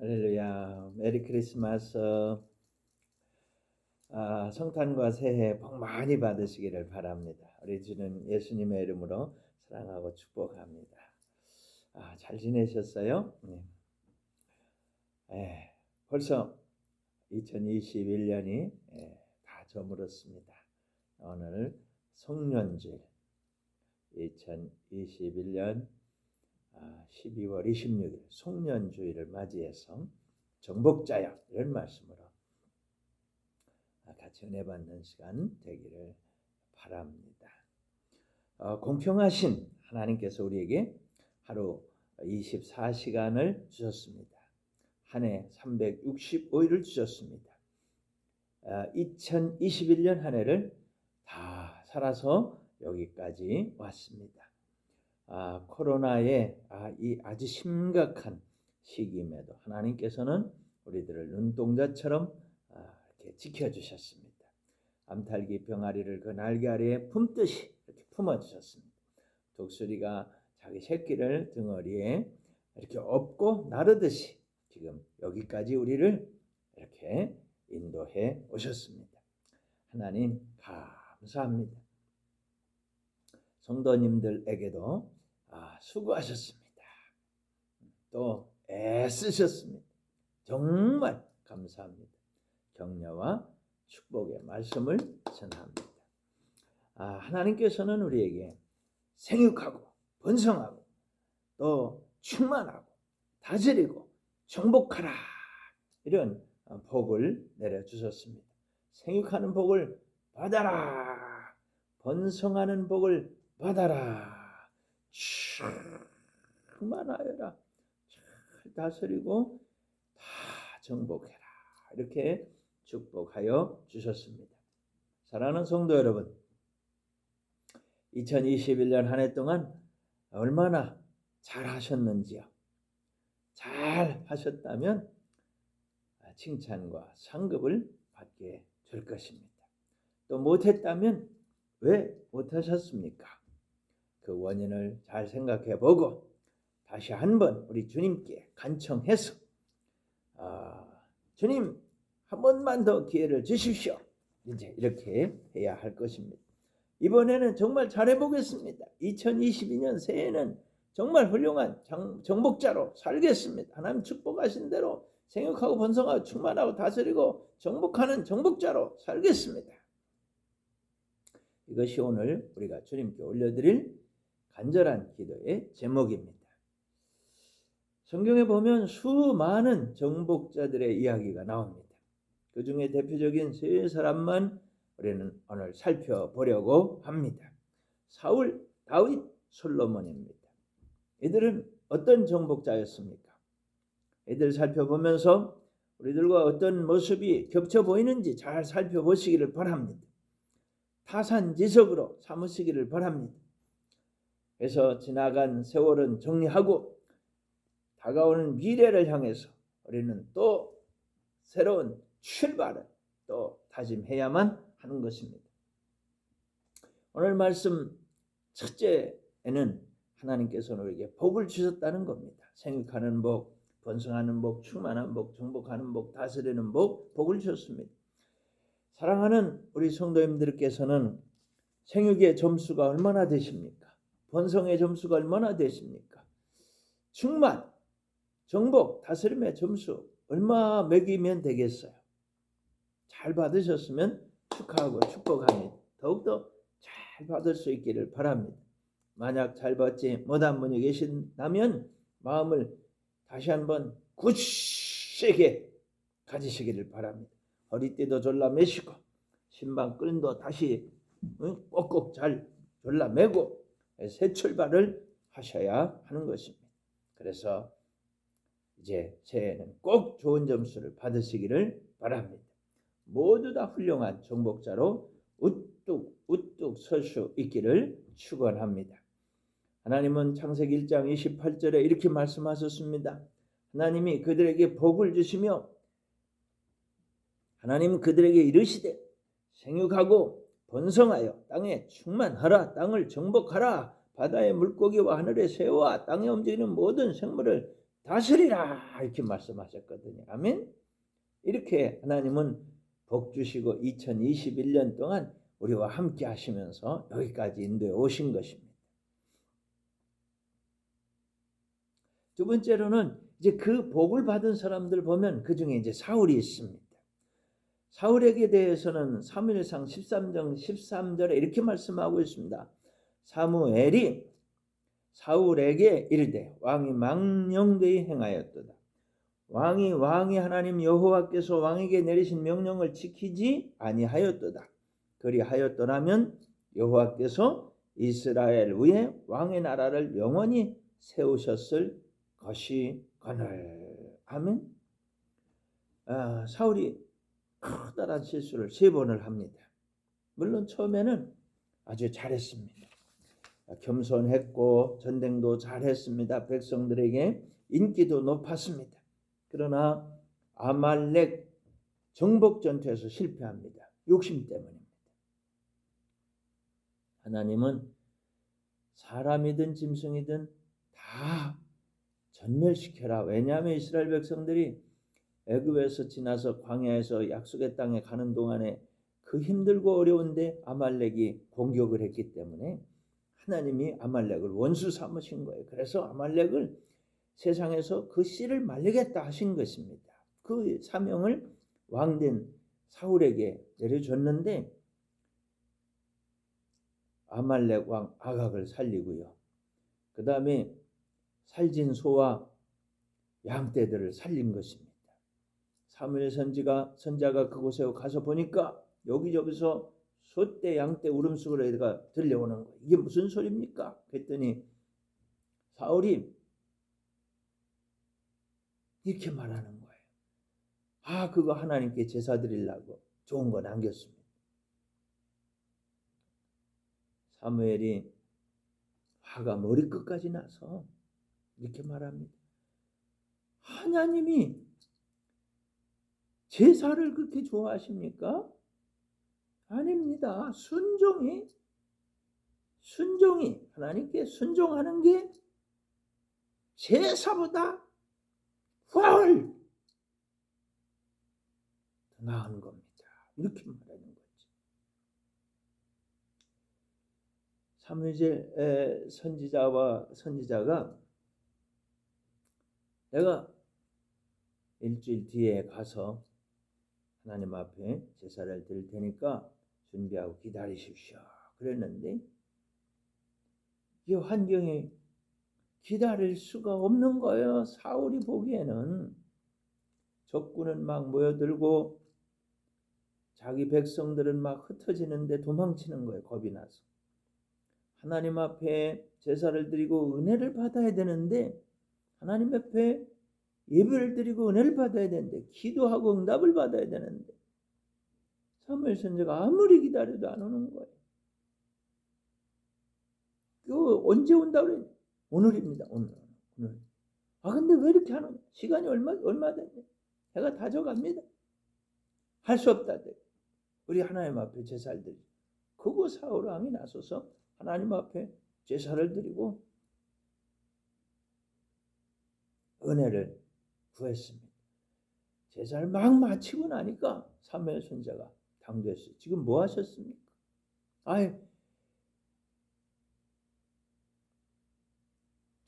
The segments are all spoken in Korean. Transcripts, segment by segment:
할렐루야. 메리 크리스마스. 아, 성탄과 새해 복 많이 받으시기를 바랍니다. 우리 주는 예수님의 이름으로 사랑하고 축복합니다. 아, 잘 지내셨어요? 네. 에, 벌써 2021년이 다 저물었습니다. 오늘 송년주일 2021년 12월 26일 송년주일을 맞이해서 정복자야 이런 말씀으로 같이 은혜 받는 시간 되기를 바랍니다. 어, 공평하신 하나님께서 우리에게 하루 24시간을 주셨습니다. 한 해 365일을 주셨습니다. 2021년 한 해를 다 살아서 여기까지 왔습니다. 아, 코로나의 아, 이 아주 심각한 시기임에도 하나님께서는 우리들을 눈동자처럼 아, 이렇게 지켜주셨습니다. 암탈기 병아리를 그 날개 아래에 품듯이 이렇게 품어주셨습니다. 독수리가 자기 새끼를 등어리에 이렇게 업고 나르듯이 지금 여기까지 우리를 이렇게 인도해 오셨습니다. 하나님 감사합니다. 성도님들에게도 아, 수고하셨습니다. 또 애쓰셨습니다. 정말 감사합니다. 격려와 축복의 말씀을 전합니다. 아, 하나님께서는 우리에게 생육하고 번성하고 또 충만하고 다스리고 정복하라 이런 복을 내려 주셨습니다. 생육하는 복을 받아라. 번성하는 복을 받아라. 충만하여라. 잘 다스리고 다 정복해라. 이렇게 축복하여 주셨습니다. 사랑하는 성도 여러분, 2021년 한 해 동안 얼마나 잘 하셨는지요? 잘 하셨다면 칭찬과 상급을 받게 될 것입니다. 또 못했다면 왜 못하셨습니까? 그 원인을 잘 생각해 보고 다시 한번 우리 주님께 간청해서 아, 주님 한 번만 더 기회를 주십시오. 이제 이렇게 해야 할 것입니다. 이번에는 정말 잘해 보겠습니다. 2022년 새해는 정말 훌륭한 정복자로 살겠습니다. 하나님 축복하신 대로 생육하고 번성하고 충만하고 다스리고 정복하는 정복자로 살겠습니다. 이것이 오늘 우리가 주님께 올려드릴 간절한 기도의 제목입니다. 성경에 보면 수많은 정복자들의 이야기가 나옵니다. 그 중에 대표적인 세 사람만 우리는 오늘 살펴보려고 합니다. 사울, 다윗, 솔로몬입니다. 이들은 어떤 정복자였습니까? 이들 살펴보면서 우리들과 어떤 모습이 겹쳐 보이는지 잘 살펴보시기를 바랍니다. 타산지석으로 삼으시기를 바랍니다. 그래서 지나간 세월은 정리하고 다가오는 미래를 향해서 우리는 또 새로운 출발을 또 다짐해야만 하는 것입니다. 오늘 말씀 첫째에는 하나님께서 우리에게 복을 주셨다는 겁니다. 생육하는 복, 번성하는 복, 충만한 복, 정복하는 복, 다스리는 복, 복을 주셨습니다. 사랑하는 우리 성도님들께서는 생육의 점수가 얼마나 되십니까? 번성의 점수가 얼마나 되십니까? 충만, 정복, 다스림의 점수 얼마 매기면 되겠어요? 잘 받으셨으면 축하하고 축복합니다. 더욱더 잘 받을 수 있기를 바랍니다. 만약 잘 받지 못한 분이 계신다면 마음을 다시 한번 굳세게 가지시기를 바랍니다. 허리띠도 졸라매시고 신방 끈도 다시 꼭꼭 잘 졸라매고 새 출발을 하셔야 하는 것입니다. 그래서 이제 새해는 꼭 좋은 점수를 받으시기를 바랍니다. 모두 다 훌륭한 정복자로 우뚝 우뚝 설 수 있기를 축원합니다. 하나님은 창세기 1장 28절에 이렇게 말씀하셨습니다. 하나님이 그들에게 복을 주시며 하나님 그들에게 이르시되 생육하고 번성하여 땅에 충만하라 땅을 정복하라 바다의 물고기와 하늘의 새와 땅에 움직이는 모든 생물을 다스리라 이렇게 말씀하셨거든요. 아멘. 이렇게 하나님은 복 주시고 2021년 동안 우리와 함께 하시면서 여기까지 인도해 오신 것입니다. 두 번째로는 이제 그 복을 받은 사람들 보면 그 중에 이제 사울이 있습니다. 사울에게 대해서는 사무엘상 13장 13절에 이렇게 말씀하고 있습니다. 사무엘이 사울에게 이르되 왕이 망령되이 행하였도다. 왕이 왕이 하나님 여호와께서 왕에게 내리신 명령을 지키지 아니하였도다. 그리하였더라면 여호와께서 이스라엘 위에 왕의 나라를 영원히 세우셨을 것이거늘. 아멘. 아, 사울이 커다란 실수를 세 번을 합니다. 물론 처음에는 아주 잘했습니다. 겸손했고 전쟁도 잘했습니다. 백성들에게 인기도 높았습니다. 그러나 아말렉 정복 전투에서 실패합니다. 욕심 때문입니다. 하나님은 사람이든 짐승이든 다 전멸시켜라. 왜냐하면 이스라엘 백성들이 애굽에서 지나서 광야에서 약속의 땅에 가는 동안에 그 힘들고 어려운데 아말렉이 공격을 했기 때문에 하나님이 아말렉을 원수 삼으신 거예요. 그래서 아말렉을 세상에서 그 씨를 말리겠다 하신 것입니다. 그 사명을 왕된 사울에게 내려줬는데 아말렉 왕 아각을 살리고요. 그 다음에 살진 소와 양떼들을 살린 것입니다. 사무엘 선지가 선자가 그곳에 가서 보니까 여기저기서 소떼 양떼 울음소리가 들려오는 거예요. 이게 무슨 소리입니까? 그랬더니 사울이 이렇게 말하는 거예요. 아 그거 하나님께 제사 드리려고 좋은 거 남겼습니다. 사무엘이 화가 머리끝까지 나서 이렇게 말합니다. 하나님이 제사를 그렇게 좋아하십니까? 아닙니다. 순종이 순종이 하나님께 순종하는 게 제사보다 훨더 나은 겁니다. 이렇게 말하는 거죠. 사무엘 선지자와 선지자가 내가 일주일 뒤에 가서 하나님 앞에 제사를 드릴 테니까 준비하고 기다리십시오. 그랬는데 이 환경에 기다릴 수가 없는 거예요. 사울이 보기에는 적군은 막 모여들고 자기 백성들은 막 흩어지는데 도망치는 거예요. 겁이 나서. 하나님 앞에 제사를 드리고 은혜를 받아야 되는데 하나님 앞에 예배를 드리고 은혜를 받아야 되는데 기도하고 응답을 받아야 되는데 사무엘 선지가 아무리 기다려도 안 오는 거예요. 그 언제 온다 그래? 오늘입니다. 오늘. 오늘. 아 근데 왜 이렇게 하는? 시간이 얼마 얼마 됐네. 해가 다 져갑니다. 할 수 없다. 우리 하나님 앞에 제사를 드리. 그거 사울 왕이 나서서 하나님 앞에 제사를 드리고 은혜를 구했습니다. 제사를 막 마치고 나니까 사무엘 선자가 당됐어요. 지금 뭐 하셨습니까? 아이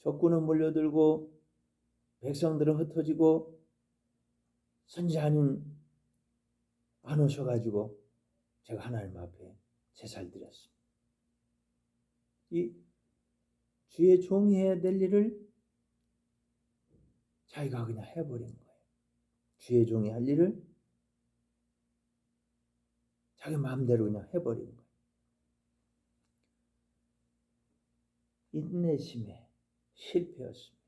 적군은 몰려들고 백성들은 흩어지고 선지자는 안 오셔가지고 제가 하나님 앞에 제사를 드렸습니다. 이 주의 종이 해야 될 일을 자기가 그냥 해버린 거예요. 주의 종이 할 일을 자기 마음대로 그냥 해버린 거예요. 인내심에 실패였습니다.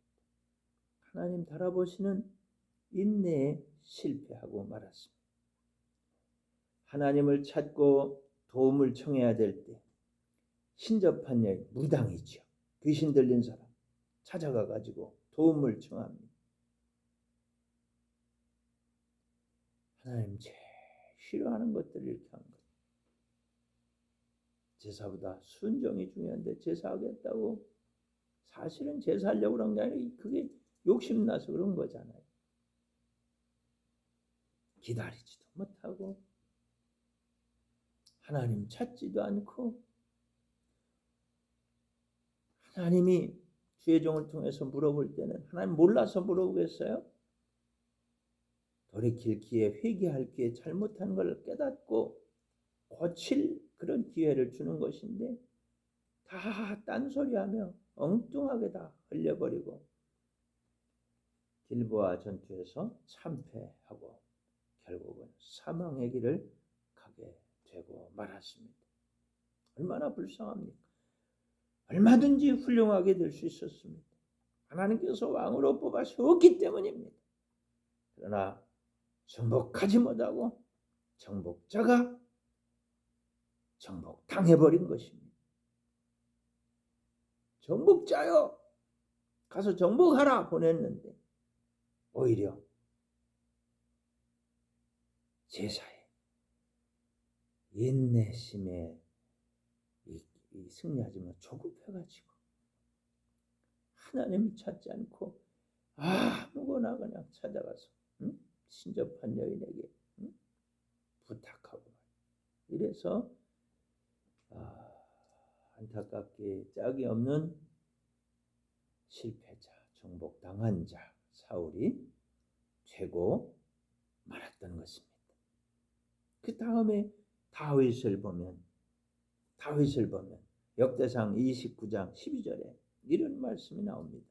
하나님 달아보시는 인내에 실패하고 말았습니다. 하나님을 찾고 도움을 청해야 될 때 신접한 여 무당이죠. 귀신 들린 사람 찾아가 가지고 도움을 청합니다. 하나님 제일 싫어하는 것들을 이렇게 한 거예요. 제사보다 순종이 중요한데 제사하겠다고 사실은 제사하려고 그런 게 아니라 그게 욕심나서 그런 거잖아요. 기다리지도 못하고 하나님 찾지도 않고 하나님이 주의 종을 통해서 물어볼 때는 하나님 몰라서 물어보겠어요? 돌이킬 기회, 회개할 기회, 잘못한 걸 깨닫고 고칠 그런 기회를 주는 것인데 다 딴소리하며 엉뚱하게 다 흘려버리고 길보아 전투에서 참패하고 결국은 사망의 길을 가게 되고 말았습니다. 얼마나 불쌍합니까? 얼마든지 훌륭하게 될 수 있었습니다. 하나님께서 왕으로 뽑아 세웠기 때문입니다. 그러나 정복하지 못하고 정복자가 정복당해버린 것입니다. 정복자요. 가서 정복하라 보냈는데 오히려 제사에 인내심에 승리하지만 조급해가지고 하나님을 찾지 않고 아무거나 그냥 찾아가서 응? 신접한 여인에게 응? 부탁하고 이래서 아, 안타깝게 짝이 없는 실패자, 정복당한 자 사울이 되고 말았던 것입니다. 그 다음에 다윗을 보면 다윗을 보면 역대상 29장 12절에 이런 말씀이 나옵니다.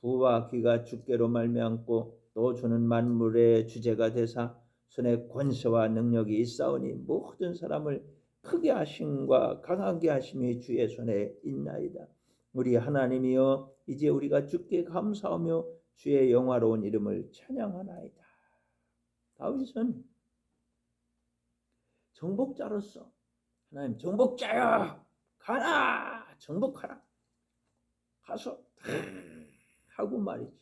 부와 귀가 주께로 말미암고 또 주는 만물의 주제가 되사 손에 권세와 능력이 있사오니 모든 사람을 크게 하심과 강하게 하심이 주의 손에 있나이다. 우리 하나님이여 이제 우리가 주께 감사하며 주의 영화로운 이름을 찬양하나이다. 다윗은 정복자로서 하나님 정복자여 가라 정복하라 가서 하고 말이죠.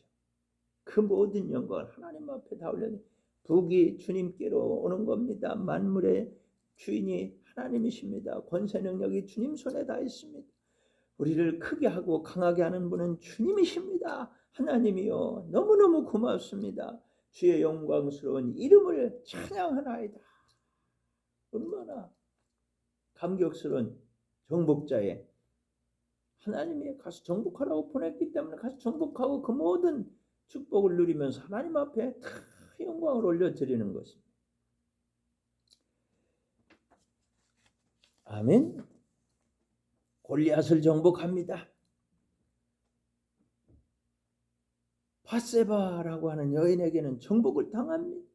그 모든 영광을 하나님 앞에 다 올려 북이 주님께로 오는 겁니다. 만물의 주인이 하나님이십니다. 권세 능력이 주님 손에 다 있습니다. 우리를 크게 하고 강하게 하는 분은 주님이십니다. 하나님이요 너무너무 고맙습니다. 주의 영광스러운 이름을 찬양하나이다. 얼마나 감격스러운 정복자의 하나님이 가서 정복하라고 보냈기 때문에 가서 정복하고 그 모든 축복을 누리면서 하나님 앞에 다 영광을 올려드리는 것입니다. 아멘. 골리앗을 정복합니다. 바세바라고 하는 여인에게는 정복을 당합니다.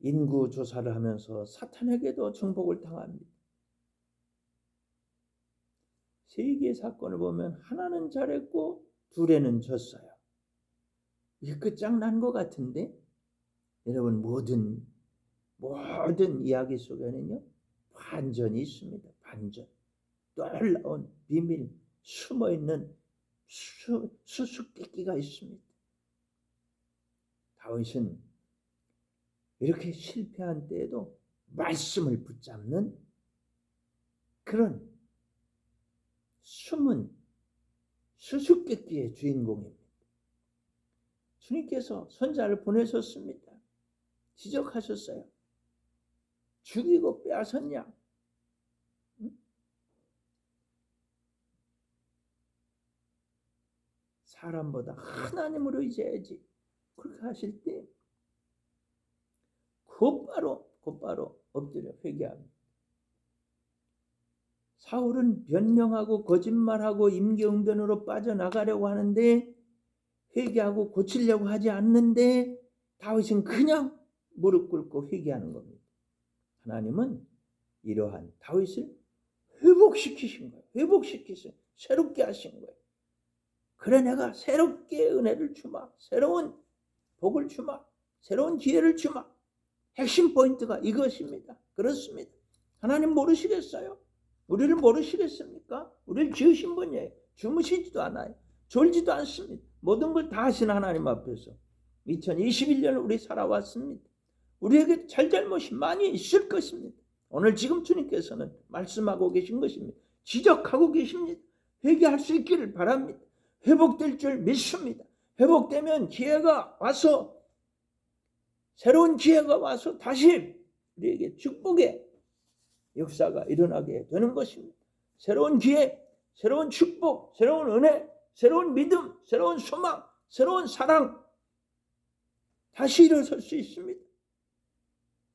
인구 조사를 하면서 사탄에게도 정복을 당합니다. 세 개의 사건을 보면 하나는 잘했고 둘에는 졌어요. 이게 끝장난 것 같은데 여러분 모든 모든 이야기 속에는요 반전이 있습니다. 반전 놀라운 비밀 숨어 있는 수, 수수께끼가 있습니다. 다윗은 이렇게 실패한 때에도 말씀을 붙잡는 그런 숨은 수수께끼의 주인공입니다. 주님께서 선자를 보내셨습니다. 지적하셨어요. 죽이고 빼앗았냐? 응? 사람보다 하나님으로 의지해야지. 그렇게 하실 때 곧바로 곧바로 엎드려 회개합니다. 사울은 변명하고 거짓말하고 임경변으로 빠져나가려고 하는데 회개하고 고치려고 하지 않는데 다윗은 그냥 무릎 꿇고 회개하는 겁니다. 하나님은 이러한 다윗을 회복시키신 거예요. 회복시키신 새롭게 하신 거예요. 그래 내가 새롭게 은혜를 주마. 새로운 복을 주마. 새로운 기회를 주마. 핵심 포인트가 이것입니다. 그렇습니다. 하나님 모르시겠어요? 우리를 모르시겠습니까? 우리를 지으신 분이에요. 주무시지도 않아요. 졸지도 않습니다. 모든 걸 다 하신 하나님 앞에서 2021년을 우리 살아왔습니다. 우리에게 잘잘못이 많이 있을 것입니다. 오늘 지금 주님께서는 말씀하고 계신 것입니다. 지적하고 계십니다. 회개할 수 있기를 바랍니다. 회복될 줄 믿습니다. 회복되면 기회가 와서 새로운 기회가 와서 다시 우리에게 축복의 역사가 일어나게 되는 것입니다. 새로운 기회, 새로운 축복, 새로운 은혜, 새로운 믿음, 새로운 소망, 새로운 사랑 다시 일어설 수 있습니다.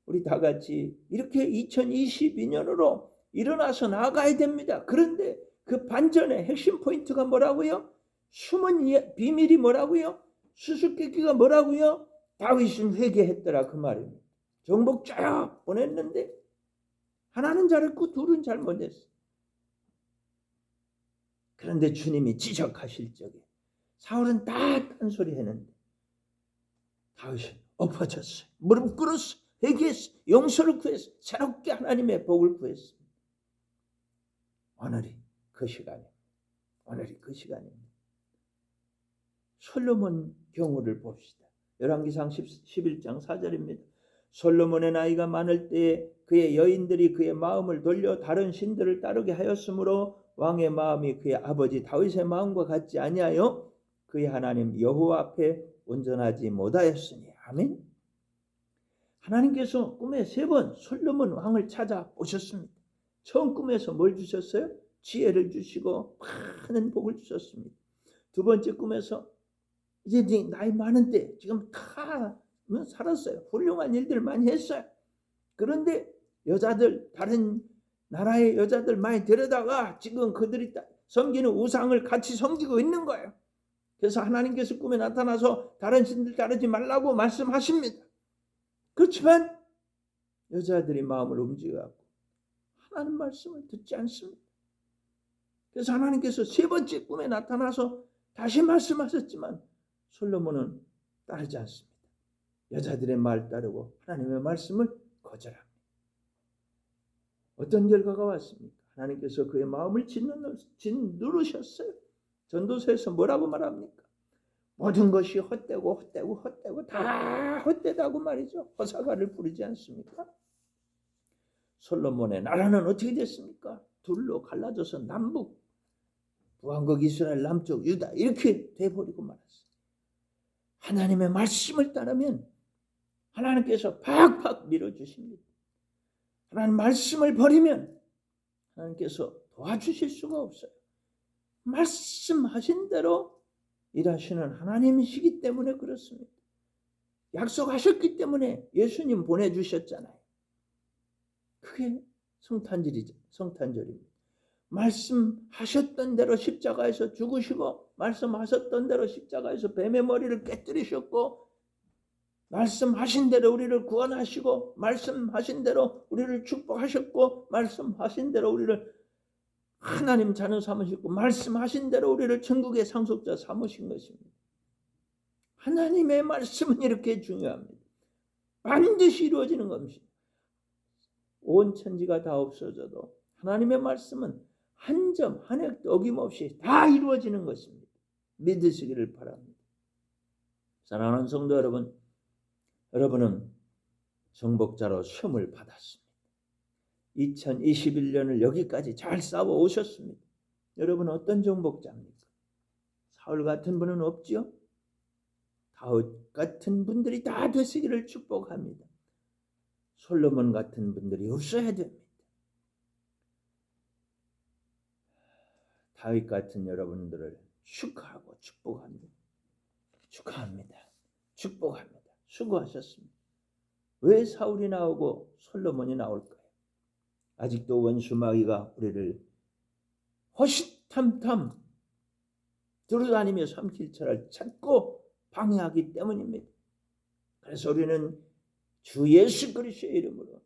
우리 다 같이 이렇게 2022년으로 일어나서 나가야 됩니다. 그런데 그 반전의 핵심 포인트가 뭐라고요? 숨은 비밀이 뭐라고요? 수수께끼가 뭐라고요? 다윗은 회개했더라 그 말입니다. 정복 쫙 보냈는데 하나는 잘했고 둘은 잘못했어. 그런데 주님이 지적하실 적에 사울은 다 딴소리 했는데 다윗은 엎어졌어요. 무릎 꿇었어. 회개했어. 용서를 구했어. 새롭게 하나님의 복을 구했어. 오늘이 그 시간입니다. 오늘이 그 시간입니다. 솔로몬 경우를 봅시다. 열왕기상 11장 4절입니다. 솔로몬의 나이가 많을 때에 그의 여인들이 그의 마음을 돌려 다른 신들을 따르게 하였으므로 왕의 마음이 그의 아버지 다윗의 마음과 같지 아니하여 그의 하나님 여호와 앞에 온전하지 못하였으니 아멘. 하나님께서 꿈에 세 번 솔로몬 왕을 찾아 오셨습니다. 처음 꿈에서 뭘 주셨어요? 지혜를 주시고 많은 복을 주셨습니다. 두 번째 꿈에서 이제 네 나이 많은데 지금 다 살았어요. 훌륭한 일들을 많이 했어요. 그런데 여자들 다른 나라의 여자들 많이 데려다가 지금 그들이 섬기는 우상을 같이 섬기고 있는 거예요. 그래서 하나님께서 꿈에 나타나서 다른 신들 따르지 말라고 말씀하십니다. 그렇지만 여자들이 마음을 움직여갖고 하나님 말씀을 듣지 않습니다. 그래서 하나님께서 세 번째 꿈에 나타나서 다시 말씀하셨지만 솔로몬은 따르지 않습니다. 여자들의 말 따르고 하나님의 말씀을 거절합니다. 어떤 결과가 왔습니까? 하나님께서 그의 마음을 짓누르셨어요. 전도서에서 뭐라고 말합니까? 모든 것이 헛되고 헛되고 헛되고 다 헛되다고 말이죠. 허사가를 부르지 않습니까? 솔로몬의 나라는 어떻게 됐습니까? 둘로 갈라져서 남북, 부왕국 이스라엘 남쪽 유다 이렇게 돼버리고 말았어요. 하나님의 말씀을 따르면 하나님께서 팍팍 밀어주십니다. 하나님 말씀을 버리면 하나님께서 도와주실 수가 없어요. 말씀하신 대로 일하시는 하나님이시기 때문에 그렇습니다. 약속하셨기 때문에 예수님 보내주셨잖아요. 그게 성탄절이죠. 성탄절입니다. 말씀하셨던 대로 십자가에서 죽으시고 말씀하셨던 대로 십자가에서 뱀의 머리를 깨뜨리셨고 말씀하신 대로 우리를 구원하시고 말씀하신 대로 우리를 축복하셨고 말씀하신 대로 우리를 하나님 자녀 삼으셨고 말씀하신 대로 우리를 천국의 상속자 삼으신 것입니다. 하나님의 말씀은 이렇게 중요합니다. 반드시 이루어지는 겁니다. 온 천지가 다 없어져도 하나님의 말씀은 한 점, 한 획도 어김없이 다 이루어지는 것입니다. 믿으시기를 바랍니다. 사랑하는 성도 여러분, 여러분은 정복자로 시험을 받았습니다. 2021년을 여기까지 잘 싸워 오셨습니다. 여러분 어떤 정복자입니까? 사울 같은 분은 없지요? 다윗 같은 분들이 다 되시기를 축복합니다. 솔로몬 같은 분들이 없어야 됩니다. 다윗 같은 여러분들을 축하하고 축복합니다. 축하합니다. 축복합니다. 수고하셨습니다. 왜 사울이 나오고 솔로몬이 나올까요? 아직도 원수 마귀가 우리를 호시탐탐 들어다니며 삼킬처를 찾고 방해하기 때문입니다. 그래서 우리는 주 예수 그리스도의 이름으로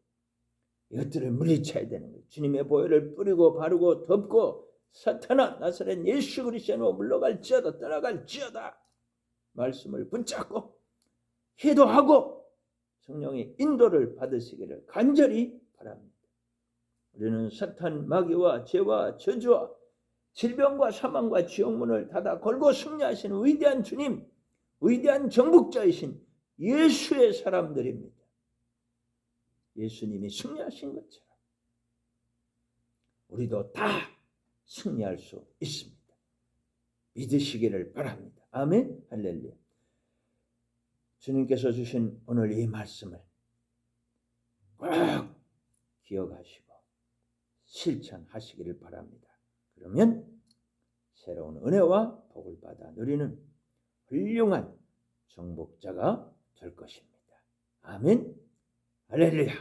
이것들을 물리쳐야 되는 거예요. 주님의 보혈을 뿌리고 바르고 덮고 사탄아 나사렛 예수 그리스도로 물러갈지어다 떠나갈지어다 말씀을 붙잡고 기도하고 성령의 인도를 받으시기를 간절히 바랍니다. 우리는 사탄 마귀와 죄와 저주와 질병과 사망과 지옥문을 닫아 걸고 승리하시는 위대한 주님, 위대한 정복자이신 예수의 사람들입니다. 예수님이 승리하신 것처럼 우리도 다 승리할 수 있습니다. 믿으시기를 바랍니다. 아멘. 할렐루야. 주님께서 주신 오늘 이 말씀을 꼭 기억하시고 실천하시기를 바랍니다. 그러면 새로운 은혜와 복을 받아 누리는 훌륭한 정복자가 될 것입니다. 아멘. 할렐루야.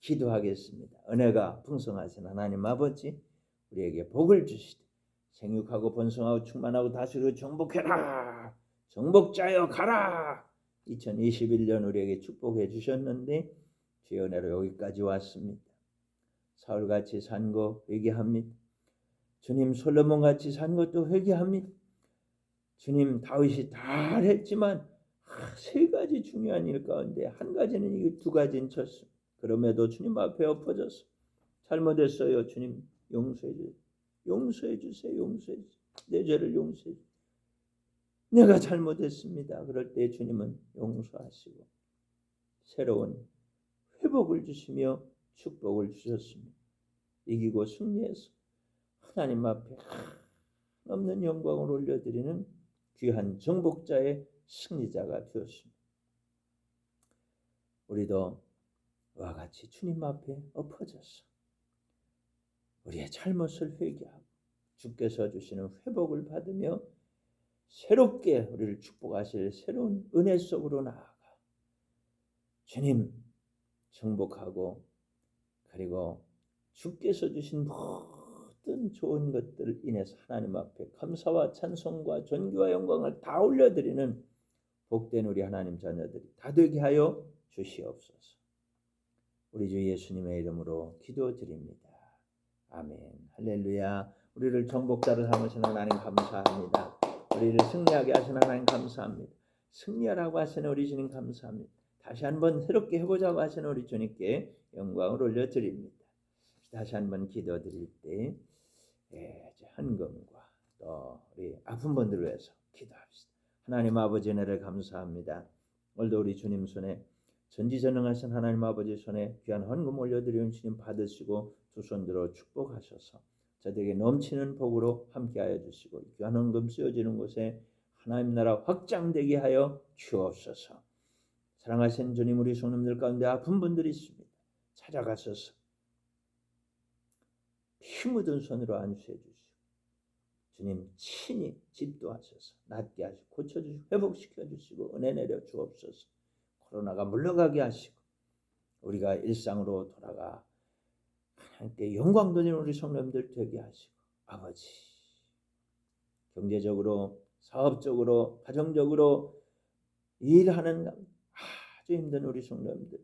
기도하겠습니다. 은혜가 풍성하신 하나님 아버지 우리에게 복을 주시되 생육하고 번성하고 충만하고 다스리고 정복해라. 정복자여 가라. 2021년 우리에게 축복해 주셨는데 주의 은혜로 여기까지 왔습니다. 사울같이 산 거 회개합니다. 주님 솔로몬 같이 산 것도 회개합니다. 주님 다윗이 다 했지만 아, 세 가지 중요한 일 가운데 한 가지는 이 두 가지는 쳤어. 그럼에도 주님 앞에 엎어졌어. 잘못했어요. 주님 용서해 주세요. 용서해 주세요. 용서해 주세요. 내 죄를 용서해 주세요. 내가 잘못했습니다. 그럴 때 주님은 용서하시고 새로운 회복을 주시며 축복을 주셨습니다. 이기고 승리해서 하나님 앞에 없는 영광을 올려드리는 귀한 정복자의 승리자가 되었습니다. 우리도 와 같이 주님 앞에 엎어져서 우리의 잘못을 회개하고 주께서 주시는 회복을 받으며 새롭게 우리를 축복하실 새로운 은혜 속으로 나아가 주님 정복하고 그리고 주께서 주신 모든 좋은 것들을 인해서 하나님 앞에 감사와 찬송과 존귀와 영광을 다 올려드리는 복된 우리 하나님 자녀들이 다 되게 하여 주시옵소서. 우리 주 예수님의 이름으로 기도드립니다. 아멘. 할렐루야. 우리를 정복자를 삼으시는 하나님 감사합니다. 우리를 승리하게 하시는 하나님 감사합니다. 승리하라고 하시는 우리 주님 감사합니다. 다시 한번 새롭게 해보자고 하시는 우리 주님께 영광을 올려드립니다. 다시 한번 기도드릴 때 예, 헌금과 또 우리 아픈 분들을 위해서 기도합시다. 하나님 아버지 은혜를 감사합니다. 오늘도 우리 주님 손에 전지전능하신 하나님 아버지 손에 귀한 헌금 올려드리는 주님 받으시고 두 손 들어 축복하셔서 저들에게 넘치는 복으로 함께하여 주시고 귀한 헌금 쓰여지는 곳에 하나님 나라 확장되게 하여 주옵소서. 사랑하신 주님 우리 성님들 가운데 아픈 분들이 있습니다. 찾아가셔서 피 묻은 손으로 안수해 주시고 주님 친히 집도하셔서 낫게 하시고 고쳐주시고 회복시켜 주시고 은혜 내려 주옵소서. 코로나가 물러가게 하시고 우리가 일상으로 돌아가 하나님께 영광 돌리는 우리 성도님들 되게 하시고 아버지 경제적으로 사업적으로 가정적으로 일하는 아주 힘든 우리 성도님들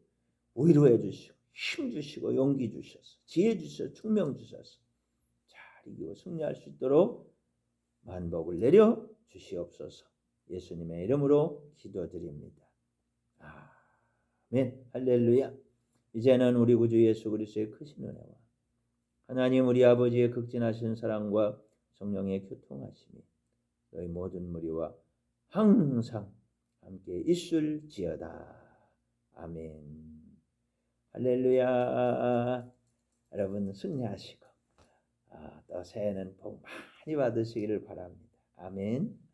위로해 주시고 힘 주시고 용기 주셔서 지혜 주셔서 충명 주셔서 잘 이기고 승리할 수 있도록 만복을 내려 주시옵소서. 예수님의 이름으로 기도드립니다. 아멘. 할렐루야. 이제는 우리 구주 예수 그리스도의 크신 은혜와 하나님 우리 아버지의 극진하신 사랑과 성령의 교통하심이 너희 모든 무리와 항상 함께 있을지어다. 아멘. 할렐루야. 여러분 승리하시고 아, 또 새해는 복 많이 받으시기를 바랍니다. 아멘.